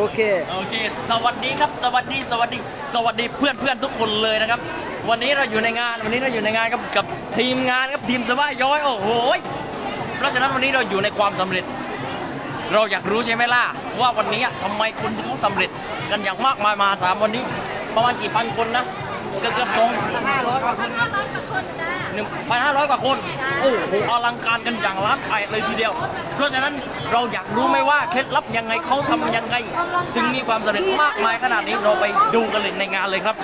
โอเค โอเค สวัสดีครับ สวัสดี สวัสดี สวัสดีเพื่อนเพื่อนทุกคนเลยนะครับ วันนี้เราอยู่ในงาน วันนี้เราอยู่ในงานกับกับทีมงานครับทีมสวาย้อย โอ้โหเพราะฉะนั้นวันนี้เราอยู่ในความสำเร็จ เราอยากรู้ใช่ไหมล่ะ ว่าวันนี้ทำไมคนถึงเขาสำเร็จกันอย่างมากมายมหาศาลวันนี้ ประมาณกี่พันคนนะ เกือบเกือบสองห้าร้อยกว่าคนห้าร้อยกว่าคนจ้าหนึ่งพันห้าร้อยกว่าคน โอ้โหอลังการกันอย่างล้านแปดเลยทีเดียว เพราะฉะนั้นเราอยากรู้ไหมว่าเคล็ดลับยังไงเขาทำยังไงถึงมีความสำเร็จมากมายขนาดนี้เราไปดูกันเลยในงานเลยครับ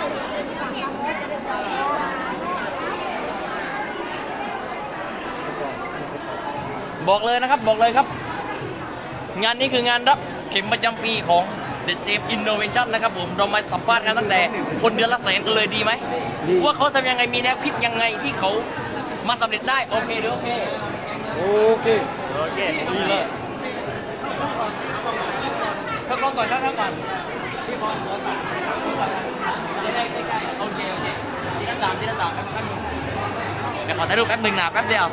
บอกเลยนะครับบอกเลยครับ งานนี้คืองานรับเข็มประจำปีของ The James Innovation นะครับผมเรามาสัมภาษณ์กันตั้งแต่คนเดือนละแสนกันเลยดีไหมดี ว่าเขาทำยังไงมีแนวคิดยังไงที่เขามาสำเร็จได้โอเคหรือโอเคโอเคโอเคดีเลยทดลองก่อนทดลองก่อนพี่พรขอสั่งจะได้ใกล้ๆโอเคโอเคทีละสามทีละสามแป๊บนึงเดี๋ยวขอถ่ายรูปแป๊บหนึ่งนะแป๊บเดียว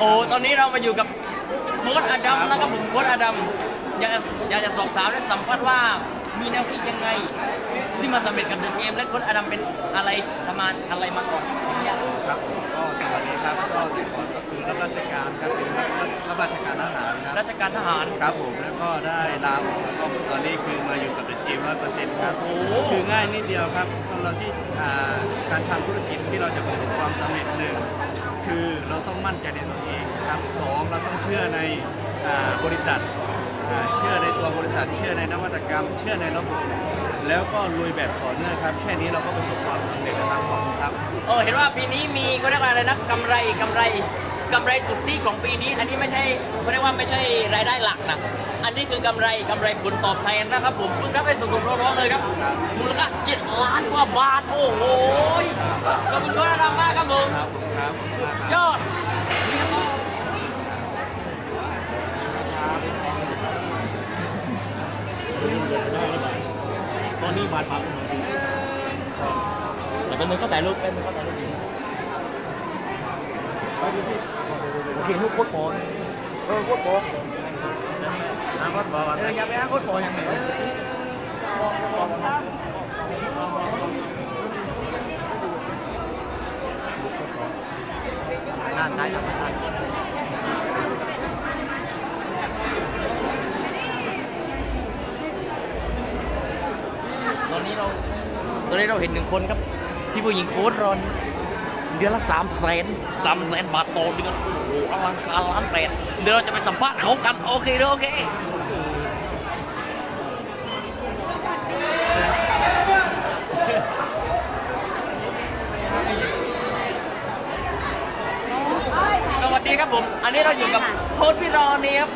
โอ้ตอนนี้เรามาอยู่กับโค้ชอดัมนะครับผมโค้ชอดัมอยากจะอยากจะสอบถามและสัมภาษณ์ว่ามีแนวคิดยังไง ที่มาสำเร็จกับเดอะเกมและโค้ชอดัมเป็นอะไรทำงานอะไรมาก่อนครับก็สวัสดีครับก็แต่ก่อนก็คือรับราชการครับเป็นรับราชการทหารครับราชการทหาร ครับผมแล้วก็ได้ลาออกแล้วก็ตอนนี้คือมาอยู่กับเดอะเกมร้อยเปอร์เซ็นต์ครับโอ้โห คือง่ายนิดเดียวครับสำหรับที่อ่าการทำธุรกิจที่เราจะประสบความสำเร็จหนึ่ง คือเราต้องมั่นใจในตัวเองครับสองเราต้องเชื่อในอบริษัทเชื่อในตัวบริษัท เชื่อในนวัตกรรม เชื่อในระบบแล้วก็ลุยแบบต่อเนื่องครับ แค่นี้เราก็ประสบความสำเร็จแล้วครับขอบคุณครับ เออเห็นว่าปีนี้มีเขาเรียกว่าอะไรนะกำไรกำไร กำไรสุทธิของปีนี้ อันนี้ไม่ใช่เขาเรียกว่าไม่ใช่รายได้หลักนะอันนี้คือกำไรกำไรผลตอบแทนนะครับผมเพิ่งรับไปสดๆร้อนๆเลยครับมูลค่า7ล้านกว่าบาทโอ้โหขอบคุณพระรามมากครับผมยอดตอนนี้บาดพับแต่เป็นมือก็ถ่ายรูปเป็นมือก็ถ่ายรูปดี โอเคลูกโคตรพอเออโคตรพออาโคตรพอเอออย่าไปอาโคตรพออย่างนี้งานได้ทำงานตอนนี้เราตอนนี้เราเห็นหนึ่งคนครับที่ผู้หญิงโค้ดรอน เดือนละสามแสนสามแสนบาทต่อเดือนโอ้โหอลังการล้านแปดเดี๋ยวเราจะไปสัมภาษณ์เขากันโอเคเด้อโอเคสวัสดีครับผม อันนี้เราอยู่กับโค้ชพี่รอนี่ครับ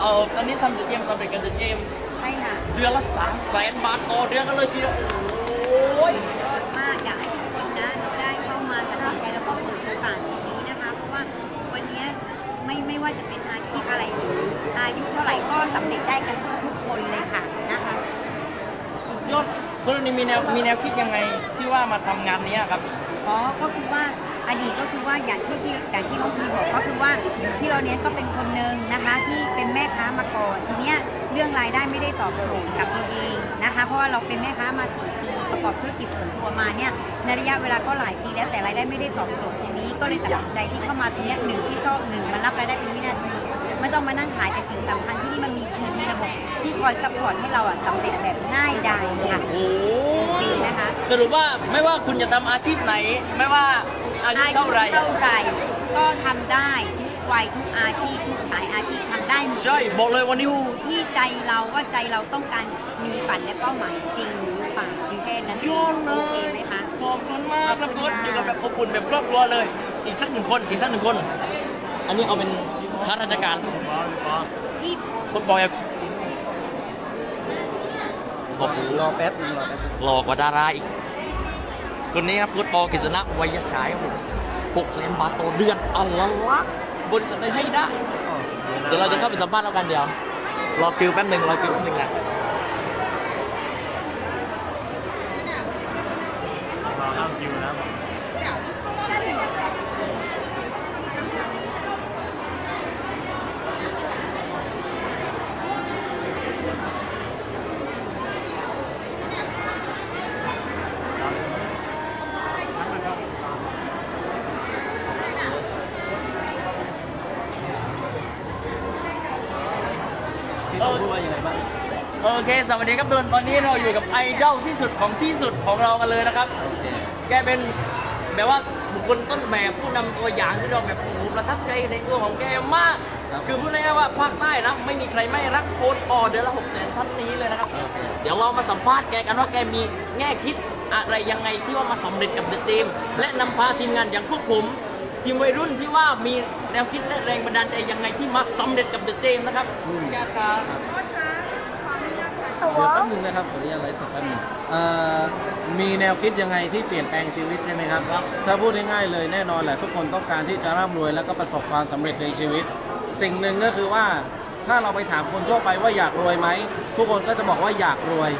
เออตอนนี้ทำเดอะเจมสำเร็จกันเดอะเจมใช่ค่ะ เดือนละสามแสนบาทต่อเดือนกันเลยทีเดียวโว่าจะเป็นอาชีพอะไรหรืออายุเท่าไหร่ก็สำเร็จได้กันทุกคนเลยค่ะนะคะ ยอดคนนี้มีแนวมีแนวคิดยังไงที่ว่ามาทำงานนี้ครับ อ๋อ ก็คือว่าอดีตก็คือว่าอย่างที่พี่อย่างที่น้องพีบอกก็คือว่าพี่เราเนี้ยก็เป็นคนหนึ่งนะคะ ที่เป็นแม่ค้ามาก่อนทีเนี้ยเรื่องรายได้ไม่ได้ตอบโจทย์กับตัวเองนะคะ เพราะว่าเราเป็นแม่ค้ามาสี่ปีประกอบธุรกิจส่วนตัวมาเนี่ยในระยะเวลาก็หลายปีแล้วแต่รายได้ไม่ได้ตอบโจทย์ตรงนี้ ก็เลยตัดสินใจที่เข้ามาทีเนี้ยหนึ่งที่ชอบหนึ่งมันรับรายได้เป็นวินาทีไม่ต้องมานั่งขายแต่สิ่งสำคัญที่นี่มันมีทีมมีระบบที่คอยซัพพอร์ตให้เราอะสำเร็จแบบง่ายดายค่ะโอ้จริงนะคะสรุปว่าไม่ว่าคุณจะทำอาชีพไหน ไม่ว่าอายุเท่าไหร่ เท่าไหร่ก็ทำได้ทุกวัยทุกอาชีพทุกสายอาชีพทำได้หมด ใช่บอกเลยวันนี้อยู่ที่ใจเราว่าใจเราต้องการมีฝันและเป้าหมายจริงหรือเปล่าแค่นั้นยอดเลโอเคยไหมคะ ขอบคุณมากครับโค้ชอยู่กับแบบอบอุ่นแบบครอบครัวเลย อีกสักหนึ่งคนอีกสักหนึ่งคน อันนี้เอาเป็นข้าราชการบอลบอลพี่ฟุตบอลอยากบอกรอแป๊บนึงรอแป๊บหล่อกว่าดาราอีก คนนี้ครับฟุตบอลกฤษณะวัยฉายครับผมหกแสนบาทต่อเดือนอัลละละบริษัทได้ให้ได้เดี๋ยวเราจะเข้าไปสัมภาษณ์แล้วกันเดียวรอคิวแป๊บหนึ่งรอคิวแป๊บหนึ่งนะ รอเข้าคิวนะพี่ต้องพูดว่ายังไงบ้างโอเค สวัสดีครับทุกคนตอนนี้เราอยู่กับไอดอลที่สุดของที่สุดของเรากันเลยนะครับ แกเป็นแบบว่าบุคคลต้นแบบผู้นำตัวอย่างที่เราแบบโอ้โหประทับใจในตัวของแกมากคือพูดง่ายๆว่าภาคใต้นะไม่มีใครไม่รักโค้ดปอเดือนละหกแสนท่านนี้เลยนะครับ เดี๋ยวเรามาสัมภาษณ์แกกันว่าแกมีแง่คิดอะไรยังไงที่ว่ามาสำเร็จกับเดอะเจมและนำพาทีมงานอย่างพวกผมทีมวัยรุ่นที่ว่ามีแนวคิดและแรงบันดาลใจยังไงที่มาสำเร็จกับเดอะเจมนะครับแกครับ เดี๋ยวแป๊บนึงนะครับขออนุญาตไลฟ์สดแป๊บนึงเอ่อมีแนวคิดยังไงที่เปลี่ยนแปลงชีวิตใช่ไหมครับ ถ้าพูดง่ายๆเลยแน่นอนแหละทุกคนต้องการที่จะร่ำรวยแล้วก็ประสบความสำเร็จในชีวิต สิ่งหนึ่งก็คือว่าถ้าเราไปถามคนทั่วไปว่าอยากรวยไหม ทุกคนก็จะบอกว่าอยากรวย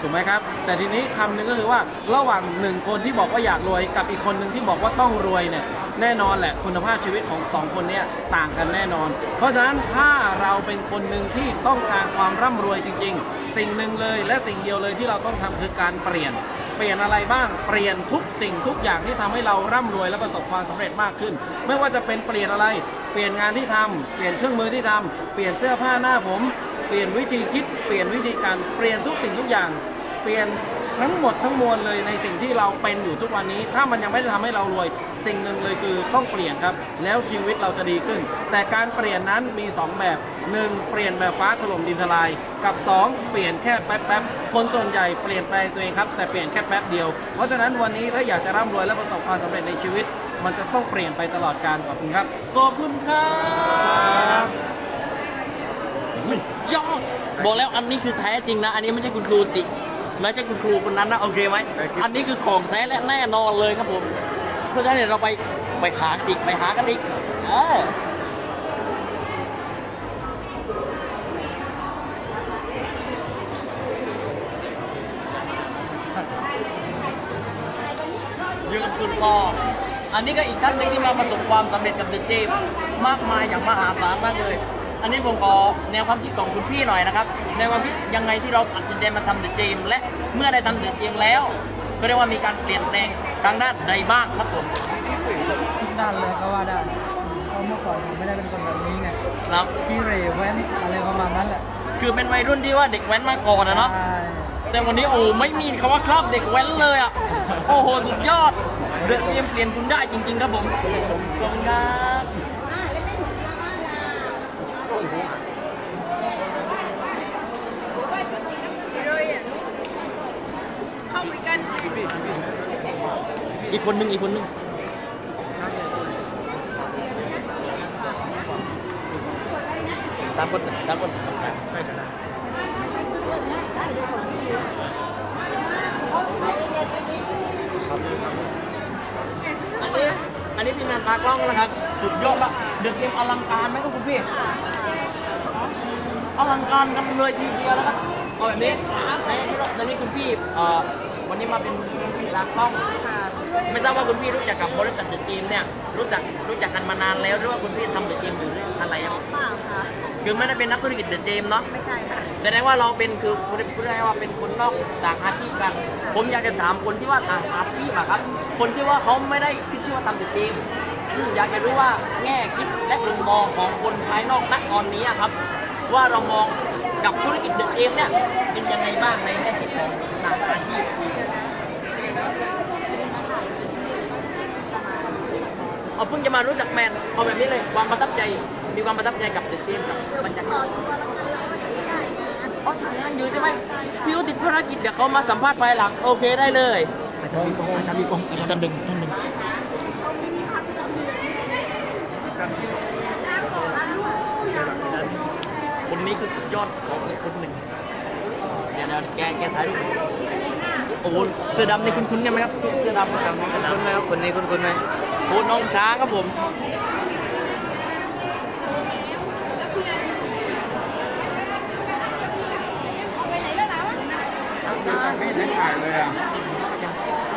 ถูกไหมครับ แต่ทีนี้คำหนึ่งก็คือว่าระหว่างหนึ่งคนที่บอกว่าอยากรวยกับอีกคนหนึ่งที่บอกว่าต้องรวยเนี่ย แน่นอนแหละคุณภาพชีวิตของสองคนเนี้ต่างกันแน่นอน เพราะฉะนั้นถ้าเราเป็นคนหนึ่งที่ต้องการความร่ำรวยจริง ๆ สิ่งหนึ่งเลยและสิ่งเดียวเลยที่เราต้องทำคือการเปลี่ยนเปลี่ยนอะไรบ้าง เปลี่ยนทุกสิ่งทุกอย่างที่ทำให้เราร่ำรวยและประสบความสำเร็จมากขึ้น ไม่ว่าจะเป็นเปลี่ยนอะไร เปลี่ยนงานที่ทำเปลี่ยนเครื่องมือที่ทำเปลี่ยนเสื้อผ้าหน้าผม เปลี่ยนวิธีคิด เปลี่ยนวิธีการ เปลี่ยนทุกสิ่งทุกอย่าง เปลี่ยน ทั้งหมดทั้งมวลเลยในสิ่งที่เราเป็นอยู่ทุกวันนี้ ถ้ามันยังไม่ได้ทำให้เรารวย สิ่งหนึ่งเลยคือต้องเปลี่ยนครับ แล้วชีวิตเราจะดีขึ้น แต่การเปลี่ยนนั้นมี 2 แบบ 1. เปลี่ยนแบบฟ้าถล่มดินทลาย กับ 2. เปลี่ยนแค่แป๊บๆคนส่วนใหญ่เปลี่ยนแปลงตัวเองครับแต่เปลี่ยนแค่แป๊บเดียว เพราะฉะนั้นวันนี้ถ้าอยากจะร่ำรวยและประสบความสำเร็จในชีวิต มันจะต้องเปลี่ยนไปตลอดการขอบคุณครับ ขอบคุณครับสุดยอดบอกแล้วอันนี้คือแท้จริงนะ อันนี้ไม่ใช่คุณครูสิ ไม่ใช่คุณครูคนนั้นนะโอเคไหมอันนี้คือของแท้และแน่นอนเลยครับผม เพราะฉะนั้นเดี๋ยวเราไปไปหากันอีกไปหากันอีกเอออยู่กับสุดรออันนี้ก็อีกท่านหนึ่งที่มาประสบความสำเร็จกับเดอะเจมมากมายอย่างมหาศาลมากเลย อันนี้ผมขอแนวความคิดของคุณพี่หน่อยนะครับแนวความคิดยังไงที่เราตัดสินใจมาทำเดอะเจมและเมื่อได้ทำเดอะเจมแล้วก็เรียกว่ามีการเปลี่ยนแปลงทางด้านใดบ้างครับผมทุกด้านเลยก็ว่าได้เพราะเมื่อก่อนผมไม่ได้เป็นคนแบบนี้ไงครับพี่เรแว้นอะไรประมาณนั้นแหละคือเป็นวัยรุ่นที่ว่าเด็กแว้นมาก่อนนะเนาะใช่แต่วันนี้โอ้ไม่มีคำว่าครับเด็กแว้นเลยอะโอ้โหสุดยอดเดอะเกมเปลี่ยนคุณได้จริง ๆ ครับผมสมสมครับ อีกคนหนึ่งอีกคนหนึ่งตามคนตามคนอันนี้อันนี้ทีมงานตากล้องนะครับสุดยอดละเดือดเกมอลังการไหมครับคุณพี่อลังการกันเลยทีเดียวนะครับเอาแบบนี้ในนี้คุณพี่เอ่อวันนี้มาเป็นทีมตากล้อง ไม่ทราบว่าคุณพี่รู้จักกับบริษัทเดอะเกมเนี่ยรู้จักรู้จักกันมานานแล้วหรือว่าคุณพี่ทำเดอะเกมอยู่เรื่องอะไรครับเปล่าค่ะ คือไม่ได้เป็นนักธุรกิจเดอะเจมเนาะไม่ใช่ค่ะ แสดงว่าเราเป็นคือพูดพูดได้ว่าเป็นคนนอกต่างอาชีพกัน ผมอยากจะถามคนที่ว่าต่างอาชีพอะครับ คนที่ว่าเขาไม่ได้คิดชื่อว่าทำแต่จริงอืมอยากจะรู้ว่าแง่คิดและมุมมองของคนภายนอกณตอนนี้อะครับ ว่าเรามองกับธุรกิจเดอะเกมเนี่ยเป็นยังไงบ้างในแง่คิดของต่างอาชีพ เอาเพิ่งจะมารู้จักแมนเอาแบบนี้เลยความประทับใจมีความประทับใจกับติดเกมกับบรรยากาศอ๋อถ่ายงานอยู่ใช่ไหมพี่เขติดภารกิจเดี๋ยวเขามาสัมภาษณ์ภายหลังโอเคได้เลยอาจารย์มีองอาจารย์มีกองอาจารย์ดึงท่านหนึ่งคนนี้คือสุดยอดของอีกคนหนึ่งเดี๋ยวแกแกถ่ายรูปโอ้โหเสื้อดำนี่คุณคุณนี่ยไหมครับเสื้อดำคุณคุณไหมครับคนนี้คุณคุณไหม โอ้น้องช้างครับผมไม่ได้ถ่ายเลยอะ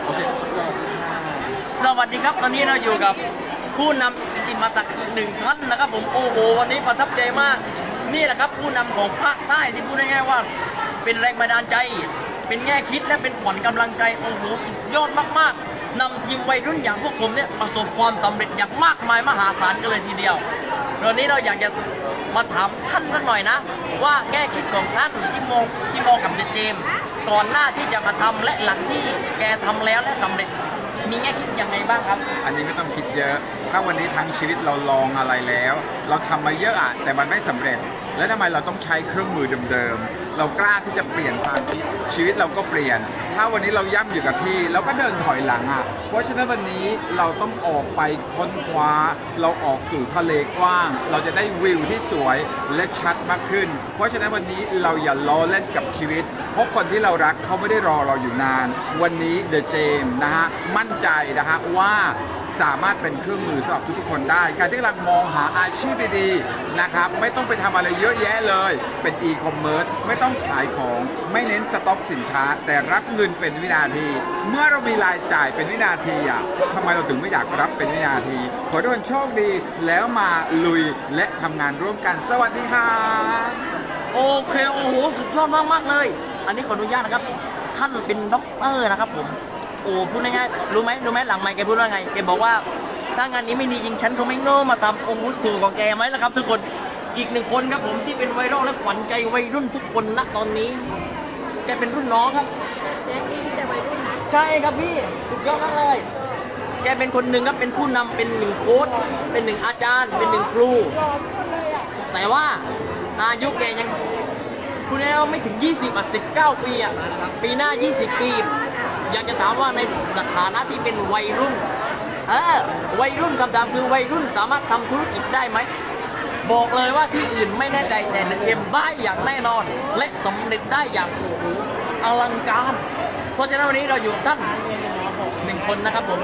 โอเคสวัสดีค่ะสวัสดีครับตอนนี้เราอยู่กับผู้นำกิตติมศักดิ์อีกหนึ่งท่านนะครับ ผมโอ้โหวันนี้ประทับใจมาก นี่แหละครับผู้นำของภาคใต้ที่พูดง่ายๆว่า เป็นแรงบันดาลใจ เป็นแง่คิดและเป็นขวัญกำลังใจโอ้โหสุดยอดมากๆ นำทีมวัยรุ่นอย่างพวกผมเนี่ยประสบความสำเร็จอย่างมากมายมหาศาลกันเลยทีเดียววันนี้เราอยากจะมาถามท่านสักหน่อยนะ ว่าแง่คิดของท่านที่มองที่มองกับเดเจมส์ก่อนหน้าที่จะมาทำและหลังที่แกทำแล้วและสำเร็จ มีแง่คิดยังไงบ้างครับ อันนี้ไม่ต้องคิดเยอะ ถ้าวันนี้ทั้งชีวิตเราลองอะไรแล้ว เราทำมาเยอะอะแต่มันไม่สำเร็จ แล้วทำไมเราต้องใช้เครื่องมือเดิมๆ เรากล้าที่จะเปลี่ยนความคิดชีวิตเราก็เปลี่ยน ถ้าวันนี้เราย่ำอยู่กับที่เราก็เดินถอยหลังอะ เพราะฉะนั้นวันนี้เราต้องออกไปค้นคว้า เราออกสู่ทะเลกว้าง เราจะได้วิวที่สวยและชัดมากขึ้น เพราะฉะนั้นวันนี้เราอย่าล้อเล่นกับชีวิต เพราะคนที่เรารักเขาไม่ได้รอเราอยู่นาน วันนี้เดอะเจมนะฮะมั่นใจนะฮะว่า สามารถเป็นเครื่องมือสำหรับทุกๆคนได้ใครที่กำลังมองหาอาชีพดีๆนะครับไม่ต้องไปทำอะไรเยอะแยะเลย เป็นอีคอมเมิร์ซไม่ต้องขายของไม่เน้นสต็อกสินค้า แต่รับเงินเป็นวินาที เมื่อเรามีรายจ่ายเป็นวินาทีอะทำไมเราถึงไม่อยากรับเป็นวินาที ขอให้ทุกคนโชคดีแล้วมาลุยและทำงานร่วมกันสวัสดีค่ะโอเคโอ้โหสุดยอดมากๆเลย อันนี้ขออนุญาตนะครับ ท่านเป็นด็อกเตอร์นะครับผม อ้พูดง่ายๆรู้ไหมรู้ไหมหลังไมค์แกพูดว่าไงแกบอกว่า ถ้างานนี้ไม่ดีจริงฉันคงไม่โง่มาทำโอ้โหถูกของแกไหมล่ะครับ ทุกคนอีกหนึ่งคนครับผมที่เป็นไวรัลและขวัญใจวัยรุ่นทุกคนณตอนนี้แกเป็นรุ่นน้องครับแกนี่แต่วัยรุ่นนะใช่ครับพี่สุดยอดมากเลย แกเป็นคนหนึ่งครับเป็นผู้นำเป็นหนึ่งโค้ชเป็นหนึ่งอาจารย์ เป็นหนึ่งครู แต่ว่าอายุแกยังพูดแล้วาไม่ถึง 20อะ19 ปีอะปีหน้า 20 ปี อยากจะถามว่าในสถานะที่เป็นวัยรุ่น เออ วัยรุ่นคำถามคือวัยรุ่นสามารถทำธุรกิจได้ไหม บอกเลยว่าที่อื่นไม่แน่ใจแต่ในเกมได้อย่างแน่นอน และสำเร็จได้อย่างโอ้โหอลังการ เพราะฉะนั้นวันนี้เราอยู่กับท่านหนึ่งคนนะครับผม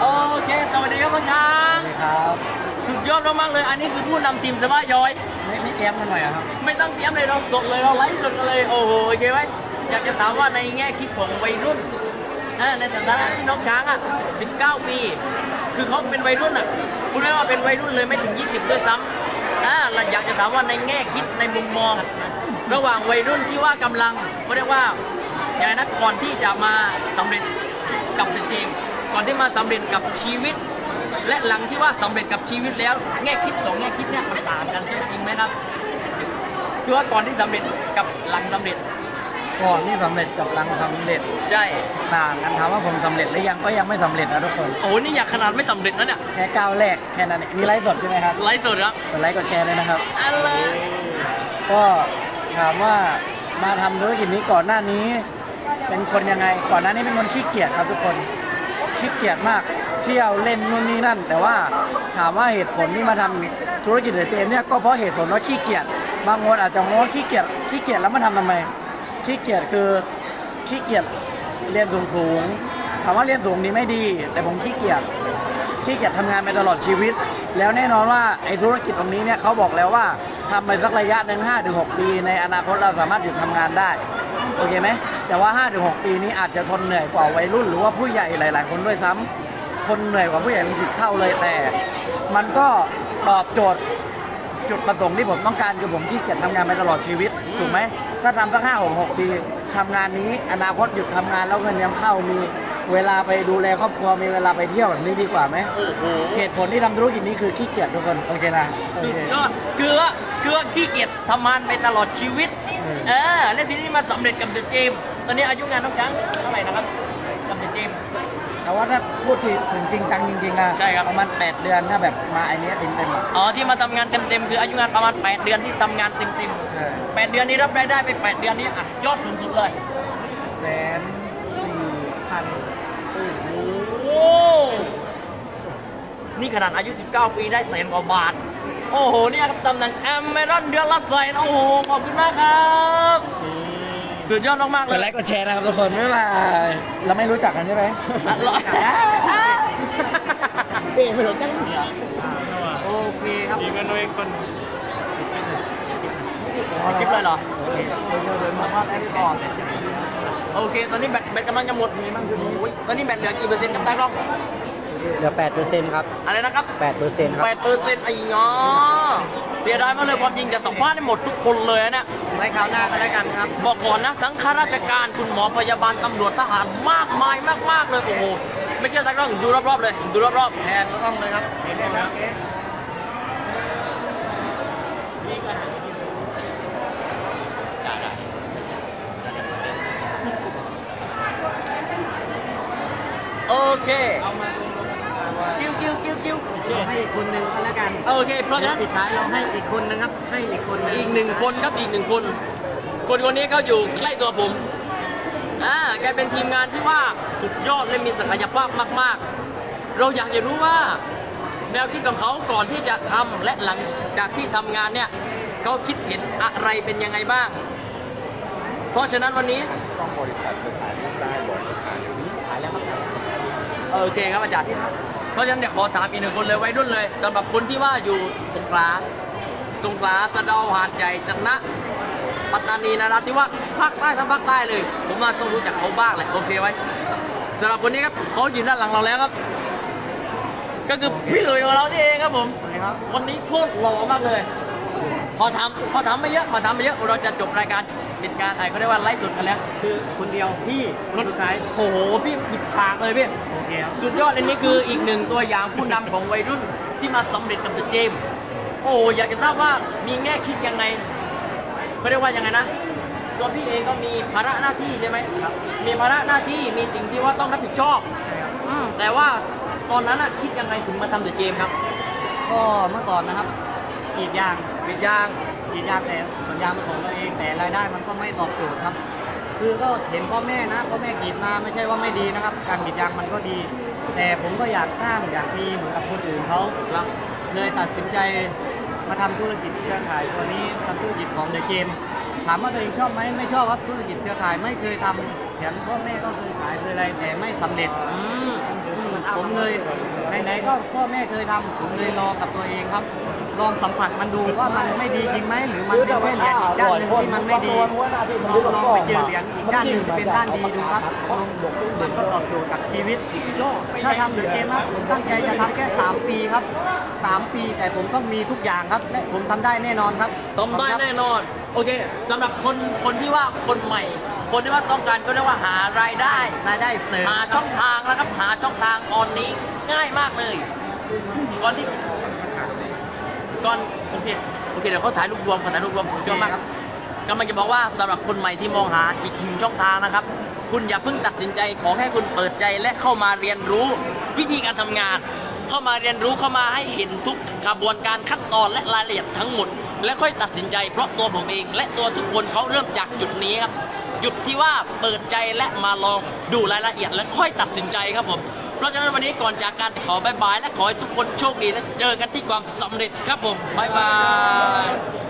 โอเค สวัสดีครับพ่อช้างครับสุดยอดมากๆเลย อันนี้คือผู้นำทีมสบายย้อย ไม่ไม่เตรียมกันหน่อยเหรอครับ ไม่ต้องเตรียมเลยเราสดเลยเราไลฟ์สดกันเลย โอ้โห โอเคไหม อยากจะถามว่าในแง่คิดของวัยรุ่นนะในฐานะที่น้องช้างอะ 19 ปี คือเขาเป็นวัยรุ่นอะพูดได้ว่าเป็นวัยรุ่นเลยไม่ถึง 20 ด้วยซ้ำอ่าเราอยากจะถามว่าในแง่คิดในมุมมอง ระหว่างวัยรุ่นที่ว่ากำลังเขาเรียกว่าอย่างนะก่อนที่จะมาสำเร็จกับเดอะเจมส์ก่อนที่มาสำเร็จกับชีวิต และหลังที่ว่าสำเร็จกับชีวิตแล้ว แง่คิดสองแง่คิดเนี่ยมันต่างกันใช่จริงไหมครับคือว่าก่อนที่สำเร็จกับหลังสำเร็จ ก่อนที่สำเร็จกับหลังสำเร็จใช่ ต่างกันถามว่าผมสำเร็จหรือยังก็ยังไม่สำเร็จนะทุกคน โอ้โหนี่อยากขนาดไม่สำเร็จนะเนี่ยแค่ก้าวแรกแค่นั้นเองมีไลฟ์สดใช่ไหมครับไลฟ์สดครับกดไลค์กดแชร์เลยนะครับ อะไรก็ถามว่ามาทำธุรกิจนี้ก่อนหน้านี้ เป็นคนยังไง ก่อนหน้านี้เป็นคนขี้เกียจครับทุกคนขี้เกียจมากเที่ยวเล่นนู่นนี่นั่น แต่ว่าถามว่าเหตุผลที่มาทำธุรกิจเดอะเจมส์เนี่ยก็เพราะเหตุผลว่าขี้เกียจบางคนอาจจะมองว่าขี้เกียจขี้เกียจแล้วมาทำทำไม ขี้เกียจคือขี้เกียจเรียนสูงสูงถามว่าเรียนสูงดีไม่ดี แต่ผมขี้เกียจขี้เกียจทำงานไปตลอดชีวิต แล้วแน่นอนว่าไอ้ธุรกิจตรงนี้เนี่ยเขาบอกแล้วว่าทำไปสักระยะหนึ่ง5ถึง6ปี ในอนาคตเราสามารถหยุดทำงานได้โอเคไหมแต่ว่า5ถึง6ปีนี้อาจจะทนเหนื่อยกว่าวัยรุ่น หรือว่าผู้ใหญ่หลาย ๆ คนด้วยซ้ำคนเหนื่อยกว่าผู้ใหญ่เป็นสิบเท่าเลยแต่ มันก็ตอบโจทย์จุดประสงค์ที่ผมต้องการคือผมขี้เกียจทำงานไปตลอดชีวิต ถูกไหมถ้าทำสักห้าหกหกปีทำงานนี้อนาคตหยุดทำงานแล้วเงินยังเข้ามีเวลาไปดูแลครอบครัวมีเวลาไปเที่ยวแบบนี้ดีกว่าไหมโอ้โหเหตุผลที่ทำธุรกิจนี้คือขี้เกียจทุกคนโอเคนะโอสุดเค ยอดคือว่าคือว่าขี้เกียจทำงานไปตลอดชีวิตเออเออ แล้วทีนี้มาสำเร็จกับเดอะเจมส์ตอนนี้อายุงานน้องช้างเท่าไหร่นะครับ กับเดอะเจมส์ แต่ว่าถ้าพูดถึงจริงจังจริงๆอะใช่ครับ ประมาณ 8 เดือนถ้าแบบมาไอเนี้ยเต็มๆอะอ๋อที่มาทำงานเต็มๆคืออายุงานประมาณ 8 เดือนที่ทำงานเต็มใช่ๆ 8 เดือนนี้รับรายได้ไป 8 เดือนนี้อะยอดสูงสุดเลยแสนสี่พันโอ้โหนี่ขนาดอายุ 19 ปีได้แสนกว่าบาท โอ้โหเนี่ยครับตำแหน่งแอมเมรอนเดือนละแสนโอ้โหขอบคุณมากครับ สุดยอดมากๆกเลดย ไลค์กดแชร์นะครับทุกคนบ๊ายบายเราไม่รู้จักกันใช่ไหมอะรอเอ๊ะไม่รู้จักโอเคครับมีเงินด้วยคนคลิปเลยเหรอโอเค ตอนนี้แบตแบตกำลังจะหมดโอ้ยตอนนี้แบตเหลือกี่เปอร์เซ็นต์ครับตากล้อง เหลือ8เปอร์เซ็นต์ครับอะไรนะครับ8เปอร์เซ็นต์ครับแปดเปอร์เซ็นต์ไอ้งอเสียดายมากเลยความจริงจะสัมภาษณ์ได้หมดทุกคนเลยนะเนี่ยไว้คราวหน้าก็แล้วกันครับ บอกก่อนนะ ทั้งข้าราชการคุณหมอพยาบาลตำรวจทหารมากมายมาก ๆ เลย โอ้โห ไม่เชื่อตากล้องดูรอบ ๆ เลย ดูรอบ แทนก็ต้องเลยครับเห็นแล้วๆโอเค กิ้วกิ้วกิ้วกิ้วให้อีกคนหนึ่งก็แล้วกันโอเค เพราะฉะนั้น ปิดท้ายเราให้อีกคนนึงครับ ให้อีกคนนึงอีกหนึ่งคนครับอีกหนึ่งคน คนคนนี้เขาอยู่ใกล้ตัวผมอ่าแกเป็นทีมงานที่ว่าสุดยอดและมีศักยภาพมาก ๆ เราอยากจะรู้ว่า แนวคิดของเขาก่อนที่จะทำและหลังจากที่ทำงานเนี่ยเขาคิดเห็นอะไรเป็นยังไงบ้าง เพราะฉะนั้นวันนี้ ต้องบริษัทไปถ่ายรูปได้บริษัทอยู่นี้ถ่ายแล้วครับโอเคครับอาจารย์ เพราะฉะนั้นเดี๋ยวขอถามอีกหนึ่งคนเลยวัยรุ่นเลยสำหรับคนที่ว่าอยู่สงขลาสงขลาสะเดาหาดใหญ่จันนะปัตตานีนราธิวาสภาคใต้ทั้งภาคใต้เลย ผมว่าต้องรู้จักเขาบ้างแหละโอเคไว้สำหรับคนนี้ครับเขายืนด้านหลังเราแล้วครับ ก็คือพี่หลุยของเรานี่เองครับผม วันนี้โคตรหล่อมากเลย ขอถามขอถามไม่เยอะขอถามไม่เยอะเราจะจบรายการเป็นการอะไรเขาเรียกว่าไลฟ์สดกันแล้วคือคนเดียวพี่คนสุดท้ายโอ้โหพี่ปิดฉากเลยพี่โอเคครับสุดยอดอันนี้คืออีกหนึ่งตัวอย่างผู้นำของวัยรุ่นที่มาสำเร็จกับเดอะเจมส์โอ้อยากจะทราบว่ามีแง่คิดยังไงเขาเรียกว่ายังไงนะตัวพี่เองก็มีภาระหน้าที่ใช่ไหมมีภาระหน้าที่มีสิ่งที่ว่าต้องรับผิดชอบอืมแต่ว่าตอนนั้นอะคิดยังไงถึงมาทำเดอะเจมส์ครับก็เมื่อก่อนนะครับกรีดยาง ปิดยางกรีดยางแต่สวนยางเป็นของตัวเองแต่รายได้มันก็ไม่ตอบโจทย์ครับ คือก็เห็นพ่อแม่นะพ่อแม่กรีดมาไม่ใช่ว่าไม่ดีนะครับ การกรีดยางมันก็ดี แต่ผมก็อยากสร้างอยากมีเหมือนกับคนอื่นเขาครับเลยตัดสินใจมาทำธุรกิจเครือข่ายตัวนี้ทำธุรกิจของเดอะเกมถามว่าตัวเองชอบไหมไม่ชอบครับธุรกิจเครือข่ายไม่เคยทำแถมพ่อแม่ก็เคยขายเคยอะไรแต่ไม่สำเร็จอืมผมเลยไหนๆก็พ่อแม่เคยทำผมเลยลองกับตัวเองครับ ลองสัมผัสมันดูว่ามันไม่ดีจริงไหมหรือมันเป็นแค่เหรียญอีกด้านหนึ่งที่มันไม่ดีลองลองไปเจอเหรียญอีกด้านหนึ่งที่เป็นด้านดีดูครับลองมันก็ตอบโจทย์กับชีวิตถ้าทำหรือเกมครับผมตั้งใจจะทำแค่ 3 ปีครับ 3 ปีแต่ผมต้องมีทุกอย่างครับและผมทำได้แน่นอนครับทำได้แน่นอนโอเคสำหรับคนคนที่ว่าคนใหม่ คนที่ว่าต้องการเขาเรียกว่าหารายได้รายได้เสริมหาช่องทางนะครับหาช่องทางตอนนี้ง่ายมากเลยก่อนที่ ก่อนโอเคโอเคเดี๋ยวเขาถ่ายรูปรวมเขาถ่ายรูปรวมผมชอบมากกำลังจะบอกว่าสำหรับคนใหม่ที่มองหาอีกหนึ่งช่องทางนะครับ คุณอย่าเพิ่งตัดสินใจขอแค่คุณเปิดใจและเข้ามาเรียนรู้วิธีการทำงาน เข้ามาเรียนรู้เข้ามาให้เห็นทุกกระบวนการขั้นตอนและรายละเอียดทั้งหมด และค่อยตัดสินใจเพราะตัวผมเอง และตัวทุกคนเขาเริ่มจากจุดนี้ครับจุดที่ว่าเปิดใจและมาลองดูรายละเอียดและค่อยตัดสินใจครับผม เพราะฉะนั้นวันนี้ก่อนจากการขอบายบายและขอให้ทุกคนโชคดีและเจอกันที่ความสำเร็จครับผมบายบาย